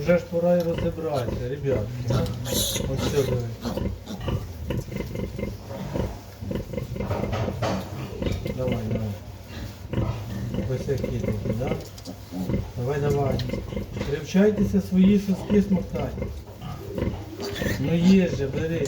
Вже ж пора і розібратися, ребят. Ось все диви. Давай, давай. Босяки такі, да? Давай, давай. Привчайтеся свої соски смоктати. Ну є же, бери.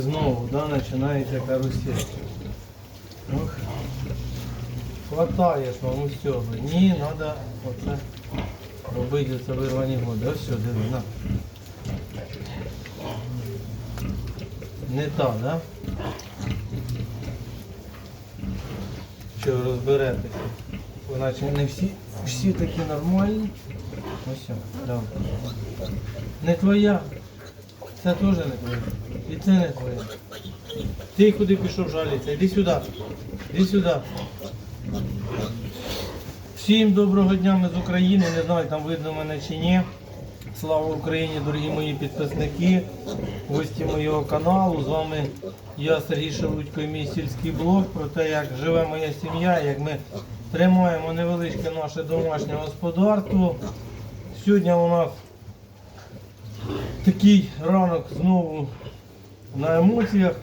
Знову, да, починається карусель. Ох. Хватаєш, маму всього. Ні, треба оце робити це вирвані годи. Ось все, диви, на. Не та, да? Що розберетеся? Іначе не всі, всі такі нормальні. Ось все, давай. Не твоя. Це теж не твоє. І це не твоє. Ти куди пішов жалітися? Іди сюди. Іди сюди. Всім доброго дня, ми з України. Не знаю, там видно мене чи ні. Слава Україні, дорогі мої підписники, гості моєго каналу. З вами я, Сергій Шелудько, і мій сільський блог про те, як живе моя сім'я, як ми тримаємо невеличке наше домашнє господарство. Сьогодні у нас такий ранок знову на емоціях.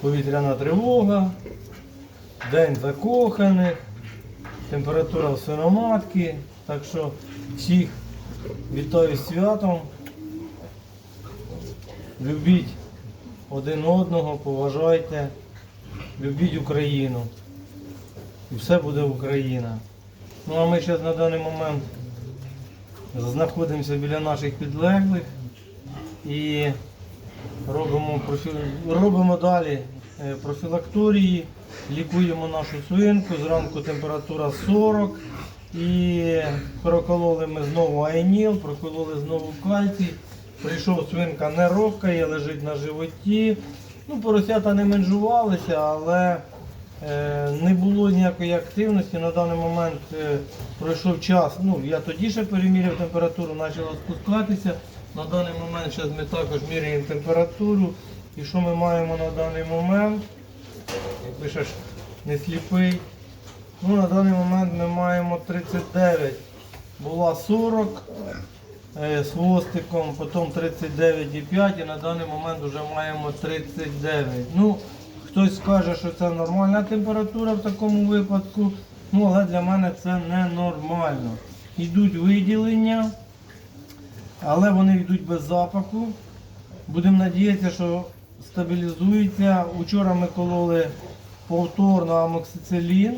Повітряна тривога, день закоханих, температура в свиноматки. Так що всіх вітаю з святом. Любіть один одного, поважайте, любіть Україну. І все буде Україна. Ну а ми зараз на даний момент знаходимося біля наших підлеглих і робимо, робимо далі е, профілакторії, лікуємо нашу свинку, зранку температура 40 і прокололи ми знову айніл, прокололи знову кальцій. Прийшов свинка не ровкає, лежить на животі. Ну, поросята не менжувалися, але Не було ніякої активності. На даний момент е, пройшов час. Ну, я тоді ще переміряв температуру, почала спускатися. На даний момент зараз ми також міряємо температуру. І що ми маємо на даний момент? Як пишеш, не сліпий. Ну, на даний момент ми маємо 39. Була 40 е, з хвостиком, потім 39,5 і на даний момент вже маємо 39. Ну, Хтось скаже, що це нормальна температура в такому випадку, ну але для мене це не нормально. Йдуть виділення, але вони йдуть без запаху. Будемо надіятися, що стабілізується. Учора ми кололи повторно амоксицилін.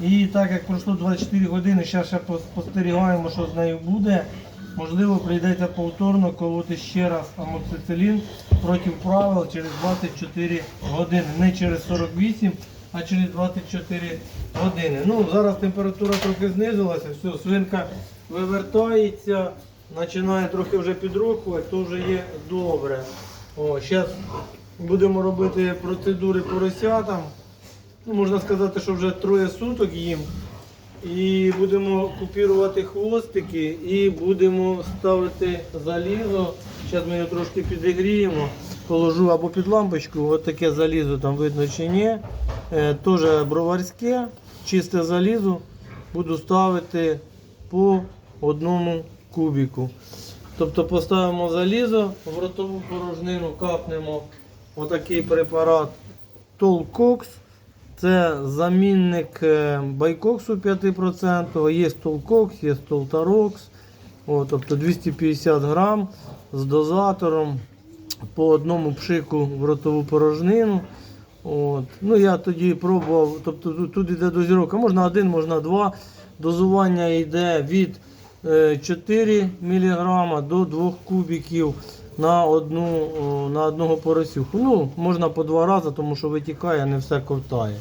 І так як пройшло 24 години, зараз ще спостерігаємо, що з нею буде. Можливо, прийдеться повторно колоти ще раз амоксицилін проти правил через 24 години. Не через 48, а через 24 години. Ну, Зараз температура трохи знизилася, все, свинка вивертається, починає трохи вже підрухувати, то вже є добре. О, Зараз будемо робити процедури поросятам. Ну, можна сказати, що вже троє суток їм. І будемо купірувати хвостики і будемо ставити залізо. Зараз ми його трошки підігріємо. Положу або під лампочку, от таке залізо там видно чи ні. Е, Теж броварське, чисте залізо. Буду ставити по одному кубіку. Тобто поставимо залізо в ротову порожнину, капнемо отакий препарат Толкокс. Це замінник е, байкоксу 5%, є толкокс, є толтарокс. Тобто 250 грам з дозатором по одному пшику в ротову порожнину. От. Ну, Я тоді пробував, тобто тут, йде дозіровка, можна один, можна два. Дозування йде від е, 4 мг до 2 кубиків на, одну, на одного поросюху. Ну, можна по два рази, тому що витікає, не все ковтає.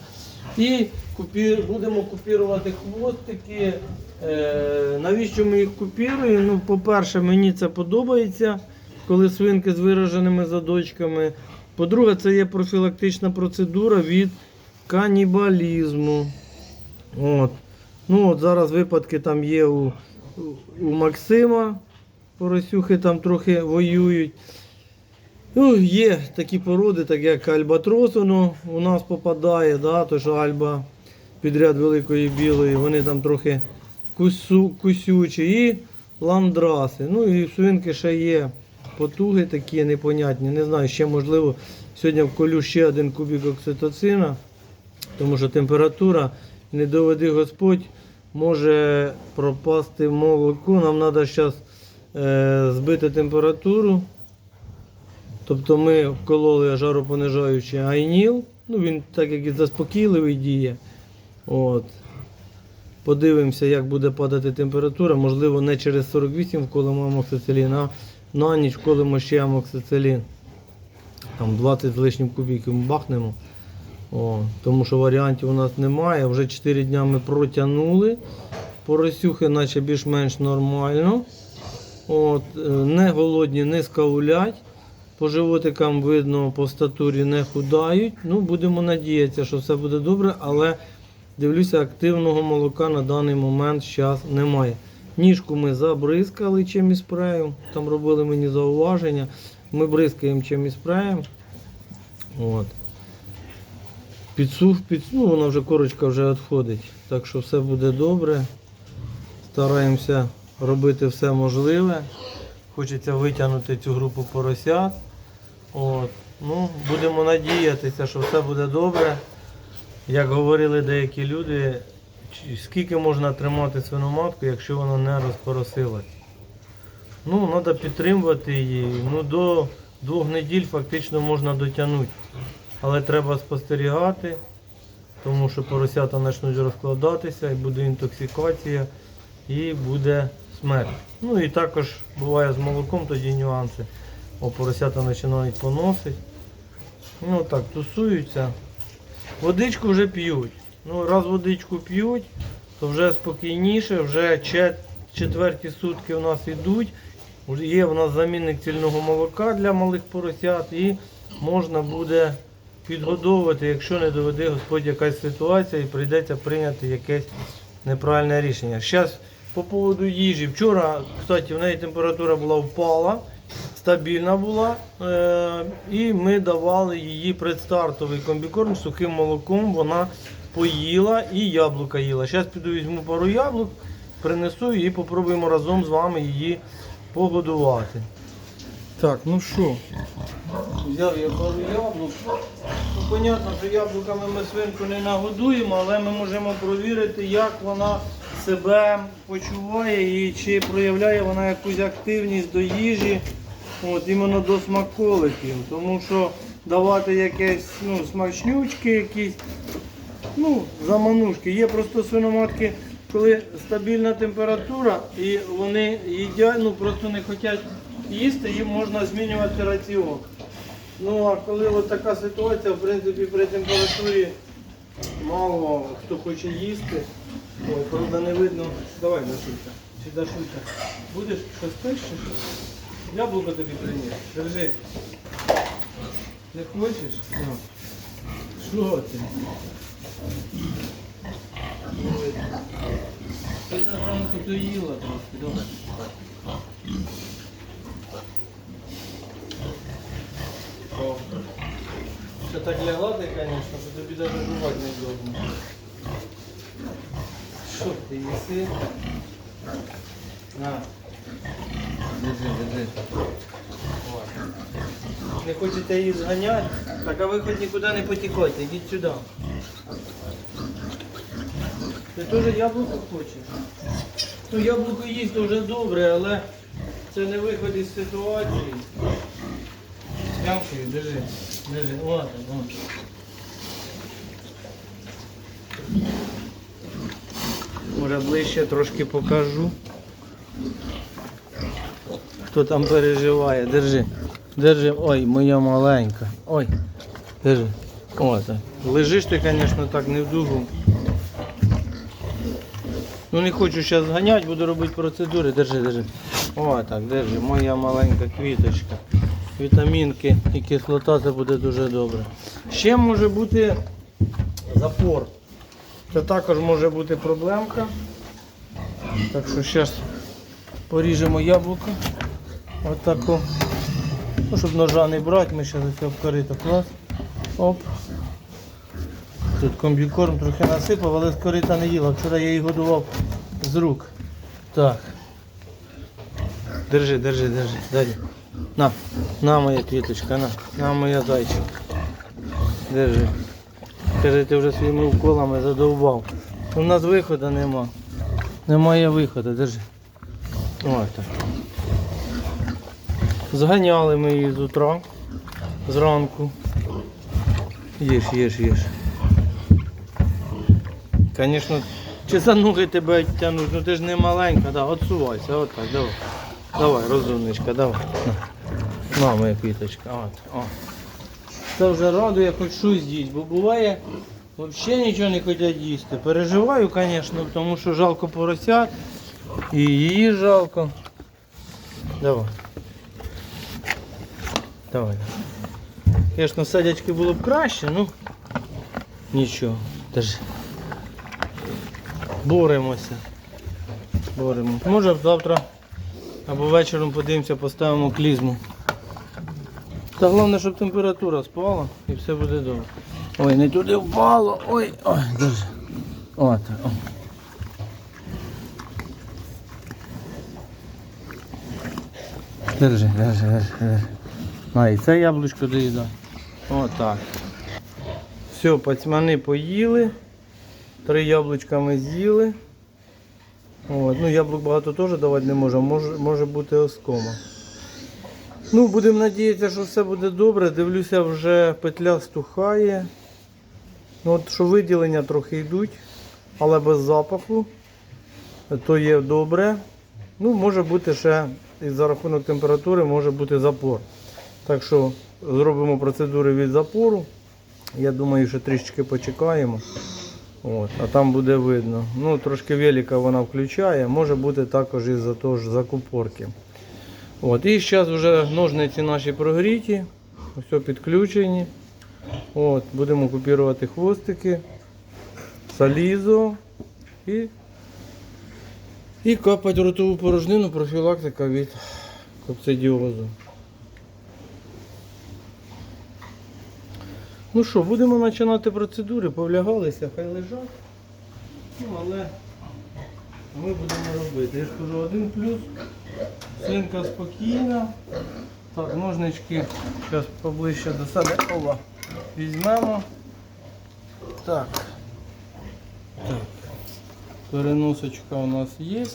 І купі... будемо купірувати хвостики. Е, навіщо ми їх купіруємо? Ну, по-перше, мені це подобається, коли свинки з вираженими задочками. По-друге, це є профілактична процедура від канібалізму. От. Ну, от зараз випадки там є у, у Максима. Поросюхи там трохи воюють. Ну, є такі породи, так як альбатрос, воно у нас попадає, да, то що альба підряд великої білої, вони там трохи кусу, кусючі. І ландраси. Ну і свинки ще є потуги такі непонятні. Не знаю, ще можливо сьогодні вколю ще один кубик окситоцина, тому що температура, не доведи Господь, може пропасти молоко. Нам треба зараз е, збити температуру. Тобто ми вкололи жаропонижаючий айніл. Ну, він так як і заспокійливий діє. От. Подивимося, як буде падати температура. Можливо, не через 48 вколимо амоксицилін, а на ніч вколимо ще амоксицилін. Там 20 з лишнім кубіків бахнемо. О, тому що варіантів у нас немає. Вже 4 дня ми протягнули. Поросюхи наче більш-менш нормально. От, е, не голодні, не скаулять. По животикам видно, по статурі не худають. Ну, будемо надіятися, що все буде добре, але дивлюся, активного молока на даний момент зараз немає. Ніжку ми забризкали чимось спреєм, там робили мені зауваження. Ми бризкаємо чимось спреєм. От. Підсух, під, ну, вона вже корочка вже відходить. Так що все буде добре. Стараємося робити все можливе. Хочеться витягнути цю групу поросят. От. Ну, будемо надіятися, що все буде добре. Як говорили деякі люди, скільки можна тримати свиноматку, якщо вона не розпоросилась. Ну, треба підтримувати її. Ну, до двох неділь фактично можна дотягнути. Але треба спостерігати, тому що поросята почнуть розкладатися і буде інтоксикація і буде смерть. Ну і також буває з молоком тоді нюанси. О, поросята починають поносити. Ну так, тусуються. Водичку вже п'ють. Ну, раз водичку п'ють, то вже спокійніше, вже чет- четверті сутки у нас йдуть. Є в нас замінник цільного молока для малих поросят і можна буде підгодовувати, якщо не доведе Господь якась ситуація і прийдеться прийняти якесь неправильне рішення. Зараз по поводу їжі. Вчора, кстати, в неї температура була впала, стабільна була. Е- і ми давали її предстартовий комбікорм з сухим молоком. Вона поїла і яблука їла. Зараз піду візьму пару яблук, принесу і попробуємо разом з вами її погодувати. Так, ну що, взяв я пару яблук. Ну, понятно, що яблуками ми свинку не нагодуємо, але ми можемо провірити, як вона себе почуває і чи проявляє вона якусь активність до їжі, от іменно до смаколиків. Тому що давати якесь ну, смачнючки, якісь ну, заманушки. Є просто свиноматки, коли стабільна температура і вони їдять, ну просто не хочуть їсти, їм можна змінювати раціон. Ну а коли от така ситуація, в принципі, при температурі мало хто хоче їсти. Ой, правда не видно. Давай, Дашуйка. Чи Дашуйка. Будеш щось пиш? Яблуко тобі приніс. Держи. Не хочеш? Ну. Що ти? Ти на ранку доїла трошки, добре? О. Так лягла ти, звісно, що тобі навіть жувати не. Що ти їси? На. Держи. Не хочете її зганяти? Так а ви хоч нікуди не потікайте, йдіть сюди. Ти теж яблуко хочеш? Ну яблуко їсти вже добре, але це не виход із ситуації. Дякую, держи. Держи. О, так, о. Може ближче трошки покажу. Хто там переживає, держи. Держи. Ой, моя маленька. Ой. Держи. О. Лежиш ти, звісно, так не в дугу. Ну не хочу зараз зганяти, буду робити процедури. Держи, держи. О, так, держи. Моя маленька квіточка. Вітамінки і кислота це буде дуже добре. Ще може бути запор. Це також може бути проблемка. Так що зараз поріжемо яблуко. Отако. Ну, щоб ножа не брати, ми зараз це обкорито клас. Оп. Тут комбікорм трохи насипав, але з корита не їла. Вчора я її годував з рук. Так. Держи, держи, держи. Далі. На, на моя квіточка, на, на моя зайчик. Держи. Каже, ти вже своїми уколами задовбав. У нас виходу нема. Немає виходу, держи. Ось так. Зганяли ми її з утра, зранку. Їж, їж, їж. Звісно, чи за ноги тебе тягнуть, ну ти ж не маленька, да, отсувайся, отак, давай. Давай, розумничка, давай. На, на моя квіточка. От, о. Це вже радує хоч щось їсть, бо буває, взагалі нічого не хочуть їсти. Переживаю, звісно, тому що жалко поросят. І її жалко. Давай. Давай. Звісно, садячки було б краще, ну нічого. Держи. Боремося. Боремо. Може завтра або вечором подивимося, поставимо клізму. Та головне, щоб температура спала і все буде добре. Ой, не туди впало. Ой, ой, держи. От, о. Держи, держи, держи, держи. А, і це яблучко доїдай. Отак. Все, пацьмани поїли. Три яблучка ми з'їли. От. Ну, яблук багато теж давати не можемо, може, може бути оскома. Ну, будемо надіятися, що все буде добре. Дивлюся, вже петля стухає. Ну, от, що виділення трохи йдуть, але без запаху. То є добре. Ну, може бути ще і за рахунок температури може бути запор. Так що зробимо процедури від запору. Я думаю, що трішечки почекаємо. От, а там буде видно. Ну, трошки велика вона включає, може бути також із-за того ж закупорки. От, і зараз вже ножниці наші прогріті, все підключені. От, будемо купувати хвостики, салізо і, і капати ротову порожнину, профілактика від копцидіозу. Ну що, будемо починати процедури, повлягалися, хай лежать. Ну, але ми будемо робити. Я ж кажу, один плюс. Свинка спокійна. Так, ножнички зараз поближче до себе. Ова. Візьмемо. Так. Так. Переносочка у нас є.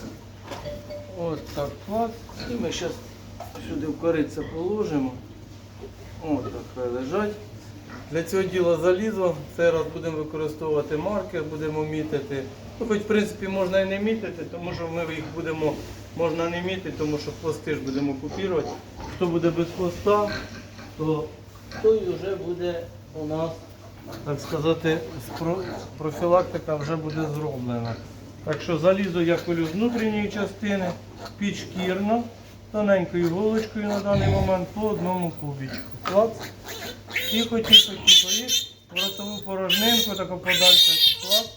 От так клад. І ми зараз сюди в кориця положимо. От так хай лежать. Для цього діла залізо. Цей раз будемо використовувати маркер, будемо мітити. Ну, хоч в принципі можна і не мітити, тому що ми їх будемо, можна не мітити, тому що хвости ж будемо купувати. Хто буде без хвоста, то той вже буде у нас, так сказати, профілактика вже буде зроблена. Так що залізо я колю з внутрішньої частини, підшкірно, тоненькою голочкою на даний момент по одному кубічку. Клац. Тихо, тихо, тихо. І в ротову порожнинку таку подальше клас.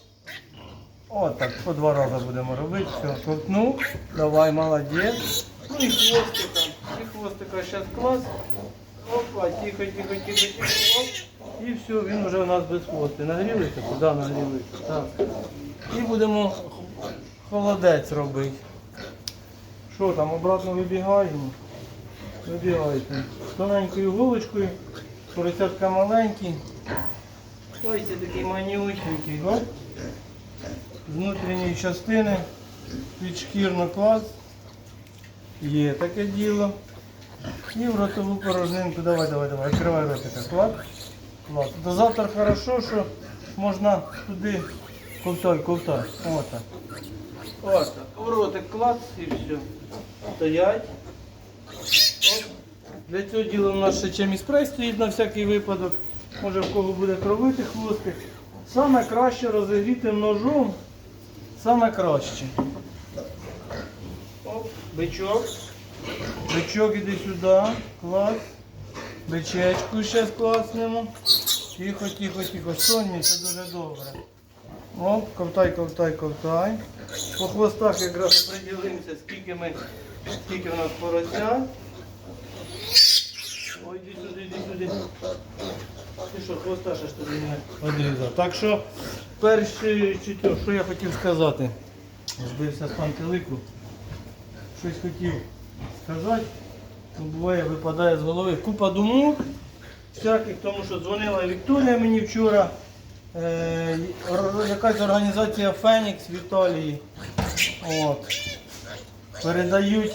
О, так, по два рази будемо робити. Все, ковтнув. Давай, молодець. Ну і хвостика. І хвостика зараз клас. Опа, тихо, тихо, тихо, тихо. Оп. І все, він вже у нас без хвости. Нагрілися? Куди нагрілися? Так. І будемо холодець робити. Що там, обратно вибігаємо? Вибігайте. Тоненькою вуличкою. Поросятка маленькі. Ось такий манюсенький, о. З внутрішньої частини підшкірно клас. Є таке діло. І в ротову порожнинку. Давай, давай, давай, відкривай ротика. Клад. Клад. Дозатор хорошо, що можна туди ковтай, ковтай. Отак. Ось так. В ротик клац і все. Стоять. Для цього діла у нас ще чимось спрей стоїть на всякий випадок. Може в кого буде кровити хвостик. Саме краще розігріти ножом. Саме краще. Оп, бичок. Бичок іди сюди. Клас. Бичечку ще класнемо. Тихо, тихо, тихо. Сонні, це дуже добре. Оп, ковтай, ковтай, ковтай. По хвостах якраз оприділимося, скільки ми, скільки в нас порося. Ой, іди Ти що, хвоста ще ж тобі не одрізав. Так що, перше, що я хотів сказати. Збився з пантелику. Щось хотів сказати. Ну, буває, випадає з голови. Купа думок всяких, тому що дзвонила Вікторія мені вчора. Е, якась організація Фенікс в Італії. От. Передають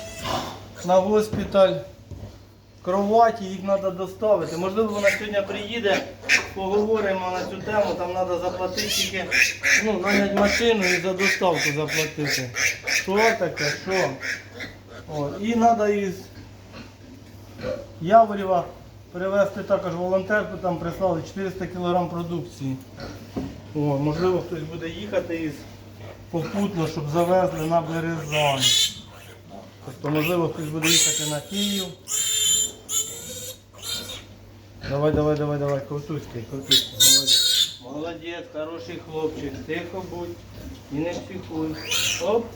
на госпіталь кроваті, їх треба доставити. Можливо, вона сьогодні приїде, поговоримо на цю тему, там треба заплатити тільки, ну, наняти машину і за доставку заплатити. Що таке? Що? От. І треба із Яворєва привезти також волонтерку, там прислали 400 кг продукції. О, можливо, хтось буде їхати із попутно, щоб завезли на Березань. Тобто, можливо, хтось буде їхати на Київ. Давай, давай, давай, давай, ковтуськи, ковтуськи. Молодець. Молодець, хороший хлопчик. Тихо будь і не психуй. Оп.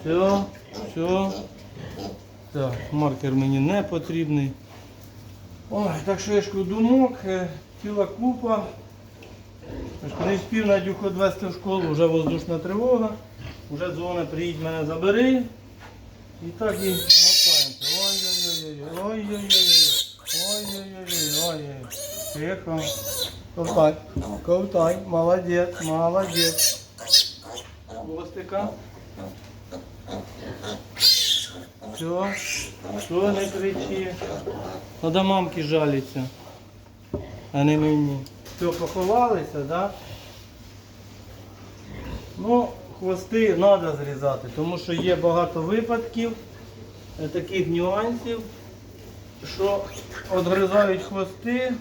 Все, все. Так, маркер мені не потрібний. Ой, так що я ж е, ціла купа. Не встиг Надюху відвезти в школу, вже воздушна тривога. Вже дзвонить, приїдь мене забери. І так і мотаємося. Ой-ой-ой, ой-ой-ой, ой-ой-ой, ой-ой. Тихо. Ковтай, ковтай, молодець, молодець. Хвостика. Все, все, не кричи. Надо мамки жаліться, а не мені. Все, поховалися, да? Ну, хвости треба зрізати, тому що є багато випадків, е, таких нюансів, що відгризають хвости,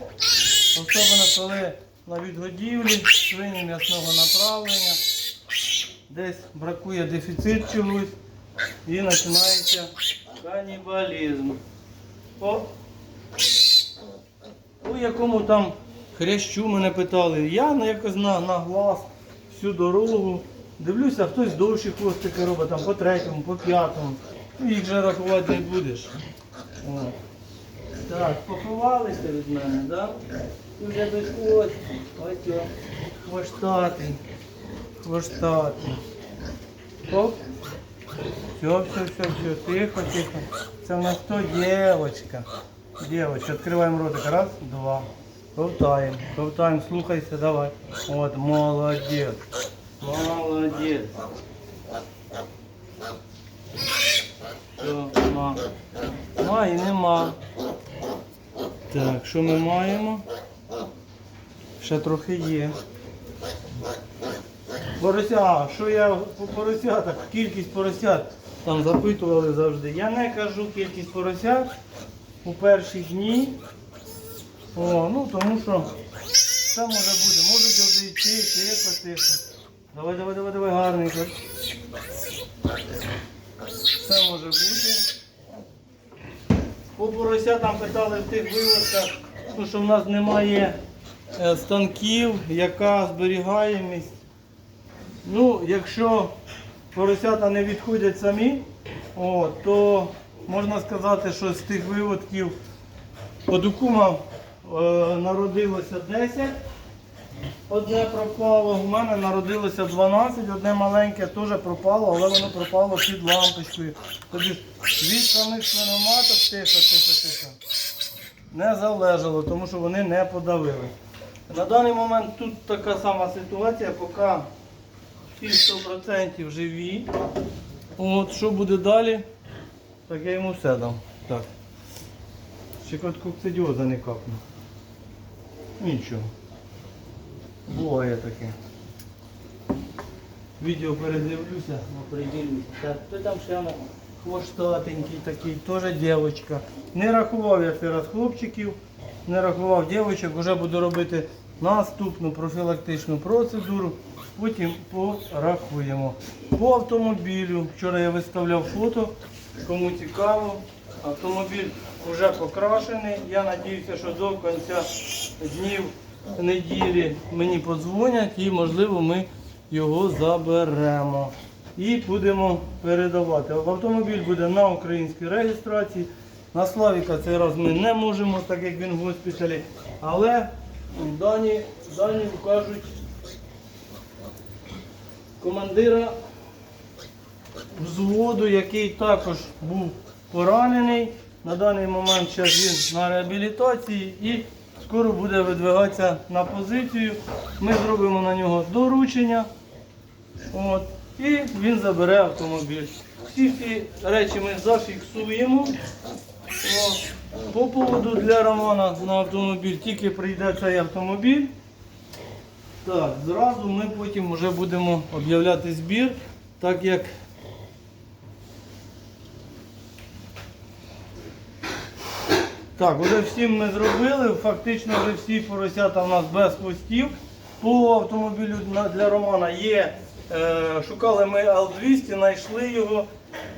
особливо коли на відгодівлі, свині м'ясного направлення, десь бракує дефіцит чогось і починається канібалізм. О, у якому там хрящу мене питали. Я якось на, на глаз всю дорогу. Дивлюся, хтось довші хвостики робить, там по третьому, по п'ятому. Ну, їх же рахувати не будеш. О. Так, поховалися від мене, так? Да? Ось о, хвостатий. Хвостатий. Оп. Все, все, все, все, тихо, тихо. Це в нас хто? Девочка. Девочка, відкриваємо ротик. Раз, два. Ковтаємо, ковтаємо, слухайся, давай. От, молодець. Молодець. Все. Нема і нема. Так, що ми маємо? Ще трохи є. Порося, що я по поросятах, кількість поросят там запитували завжди. Я не кажу кількість поросят у перші дні. О, ну тому що це може бути. Можуть одійти, тихо, тихо. Давай, давай, давай, давай, гарненько. Це може бути. По поросятам питали в тих виводках, що в нас немає станків, яка зберігаємість. Ну, якщо поросята не відходять самі, о, то можна сказати, що з тих виводків от у кума е, народилося 10, одне пропало, у мене народилося 12, одне маленьке теж пропало, але воно пропало під лампочкою. Тобто від самих свиноматок, тихо, тихо, тихо, не залежало, тому що вони не подавили. На даний момент тут така сама ситуація, поки всі 100% живі. От, що буде далі, так я йому все дам. Так. Ще кот кокцидіоза не капну. Нічого. Буває таке. відео передивлюся, ну, приділюся. Так, то там ще хвостатенький такий, теж дівчинка. Не рахував я цей раз хлопчиків, не рахував дівчинок, вже буду робити наступну профілактичну процедуру, потім порахуємо. По автомобілю, вчора я виставляв фото, кому цікаво. Автомобіль вже покрашений. Я сподіваюся, що до кінця днів неділі мені подзвонять і, можливо, ми його заберемо. І будемо передавати. Автомобіль буде на українській реєстрації. На Славіка цей раз ми не можемо, так як він в госпіталі. Але дані, дані кажуть командира взводу, який також був поранений. На даний момент зараз він на реабілітації і скоро буде видвигатися на позицію. Ми зробимо на нього доручення. От, і він забере автомобіль. Всі ці речі ми зафіксуємо. По поводу для Романа на автомобіль тільки прийде цей автомобіль. Так, зразу ми потім вже будемо об'являти збір, так як Так, вже всім ми зробили. Фактично вже всі поросята у нас без хвостів. По автомобілю для Романа є. Е, шукали ми Л-200, знайшли його.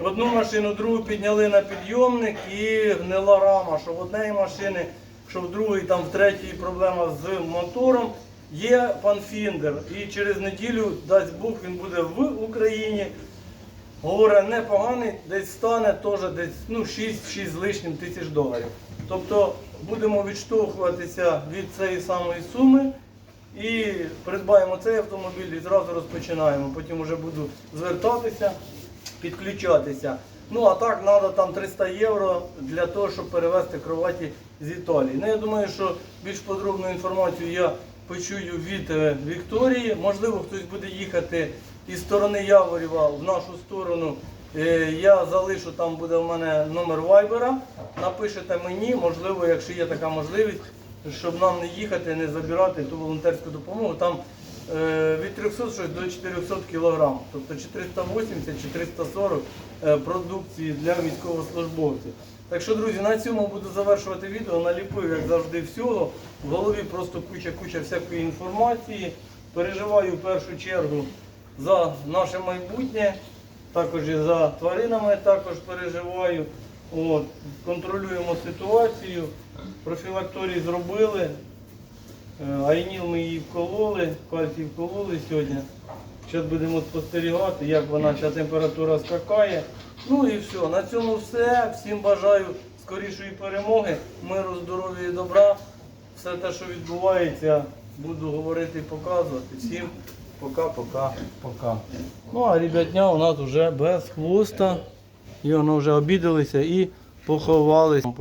Одну машину, другу підняли на підйомник і гнила рама, що в однієї машини, що в другої, там в третій проблема з мотором. Є панфіндер. І через неділю, дасть Бог, він буде в Україні. Говорить, непоганий, десь стане теж десь ну, 6-6 з лишнім тисяч доларів. Тобто будемо відштовхуватися від цієї самої суми і придбаємо цей автомобіль і зразу розпочинаємо. Потім вже буду звертатися, підключатися. Ну а так треба там 300 євро для того, щоб перевезти кроваті з Італії. Ну я думаю, що більш подробну інформацію я почую від е, Вікторії. Можливо, хтось буде їхати із сторони Яворєва в нашу сторону. Е, Я залишу, там буде в мене номер вайбера. Напишете мені, можливо, якщо є така можливість, щоб нам не їхати, не забирати ту волонтерську допомогу. Там від 300 до 400 кг, тобто 480 чи 340 е, продукції для військовослужбовців. Так що, друзі, на цьому буду завершувати відео. Наліпив, як завжди, всього. В голові просто куча-куча всякої інформації. Переживаю в першу чергу за наше майбутнє, також і за тваринами також переживаю. От, контролюємо ситуацію. Профілакторій зробили. Е, Айніл ми її вкололи, кальцій вкололи сьогодні. Зараз будемо спостерігати, як вона, ця температура скакає. Ну і все. На цьому все. Всім бажаю скорішої перемоги, миру, здоров'я і добра. Все те, що відбувається, буду говорити і показувати. Всім пока-пока, пока. Ну а ребятня у нас вже без хвоста. І воно вже обідалися і поховалися.